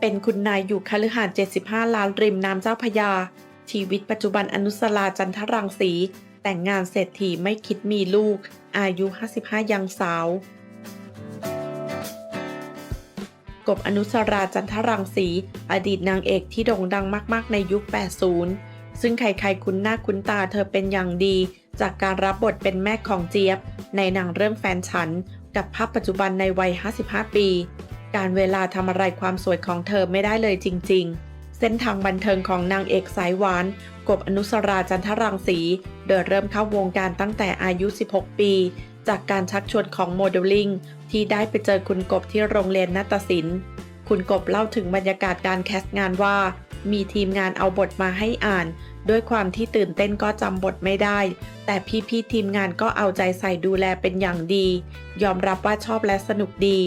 เป็นคุณนายอยู่คฤหาสน์75 ล้านริมน้ำเจ้าพยา ชีวิตปัจจุบันอนุสราจันทรังสี แต่งงานเศรษฐีไม่คิดมีลูก อายุ 55 ยังสาว กบอนุสราจันทรังสี อดีตนางเอกที่โด่งดังมาก ๆ ในยุค 80 ซึ่งใครๆคุ้นหน้าคุ้นตาเธอเป็นอย่างดี จากการรับบทเป็นแม่ของเจี๊ยบ ในหนังเรื่องแฟนฉัน กับภาพปัจจุบันในวัย 55 ปี การเวลาทำอะไรความสวยของเธอไม่ได้เลยจริง ๆ เส้นทางบันเทิงของนางเอกสายหวาน กบอนุสราจันทรังสี โดยเริ่มเข้าวงการตั้งแต่อายุ 16 ปี จากการชักชวนของโมเดลลิ่งที่ได้ไปเจอคุณกบที่โรงเรียนนาฏศิลป์ คุณกบเล่าถึงบรรยากาศการแคสต์งานว่า มีทีมงานเอาบทมาให้อ่าน ด้วยความที่ตื่นเต้นก็จำบทไม่ได้ แต่พี่ๆทีมงานก็เอาใจใส่ดูแลเป็นอย่างดี ยอมรับว่าชอบและสนุกดี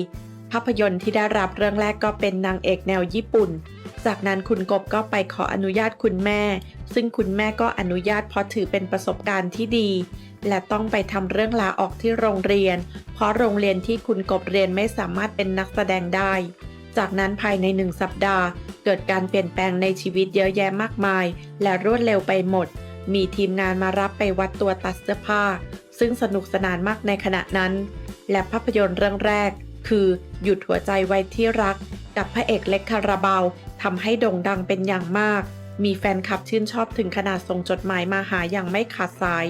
ภาพยนตร์ที่ได้รับเรื่องแรกก็เป็นนางเอกแนวญี่ปุ่น จากนั้นคุณกบก็ไปขออนุญาตคุณแม่ ซึ่งคุณแม่ก็อนุญาตเพราะถือเป็นประสบการณ์ที่ดี และต้องไปทำเรื่องลาออกที่โรงเรียน เพราะโรงเรียนที่คุณกบเรียนไม่สามารถเป็นนักแสดงได้ จากนั้นภายในหนึ่งสัปดาห์ เกิดการเปลี่ยนแปลงในชีวิตเยอะแยะมากมาย และรวดเร็วไปหมด มีทีมงานมารับไปวัดตัวตัดเสื้อผ้า ซึ่งสนุกสนานมากในขณะนั้น และภาพยนตร์เรื่องแรก คือหยุดหัวใจไว้ที่รัก กับพระเอกเล็กคาราบาวทำให้โด่งดังเป็นอย่างมาก มีแฟนคลับชื่นชอบถึงขนาดส่งจดหมายมาหาอย่างไม่ขาดสาย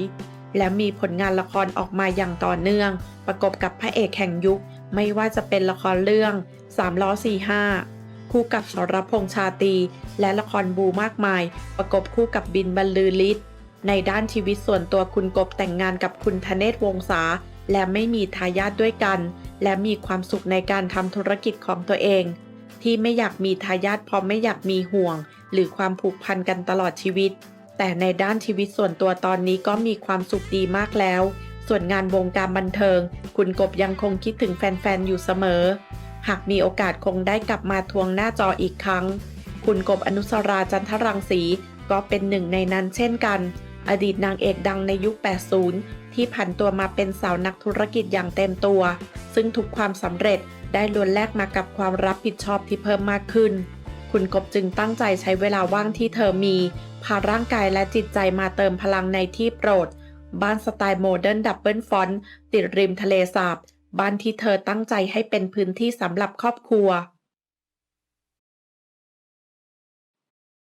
และมีผลงานละครออกมาอย่างต่อเนื่อง ประกบกับพระเอกแห่งยุค ไม่ว่าจะเป็นละครเรื่องสามล้อสี่ห้า คู่กับสรพงษ์ชาตรี และละครบูมากมาย ประกบคู่กับบินบรรลือฤทธิ์ในด้านชีวิตส่วนตัวคุณกบแต่งงานกับคุณธเนศวงศาและไม่มีทายาทด้วยกัน และมีความสุขในการทำธุรกิจของตัวเอง ที่ไม่อยากมีทายาทเพราะไม่อยากมีห่วง หรือความผูกพันกันตลอดชีวิต แต่ในด้านชีวิตส่วนตัวตอนนี้ก็มีความสุขดีมากแล้ว ส่วนงานวงการบันเทิง คุณกบยังคงคิดถึงแฟนๆอยู่เสมอ หากมีโอกาสคงได้กลับมาทวงหน้าจออีกครั้ง คุณกบอนุสราจันทรังสีก็เป็นหนึ่งในนั้นเช่นกัน อดีตนางเอกดังในยุค 80 ที่ผันตัวมาเป็นสาวนักธุรกิจอย่างเต็มตัว ซึ่งทุกความสำเร็จได้ล้วนแลกมากับความรับผิดชอบที่เพิ่มมากขึ้น คุณกบจึงตั้งใจใช้เวลาว่างที่เธอมี พาร่างกายและจิตใจมาเติมพลังในที่โปรด บ้านสไตล์โมเดิร์นดับเบิลฟอนต์ติดริมทะเลสาบ บ้านที่เธอตั้งใจให้เป็นพื้นที่สำหรับครอบครัว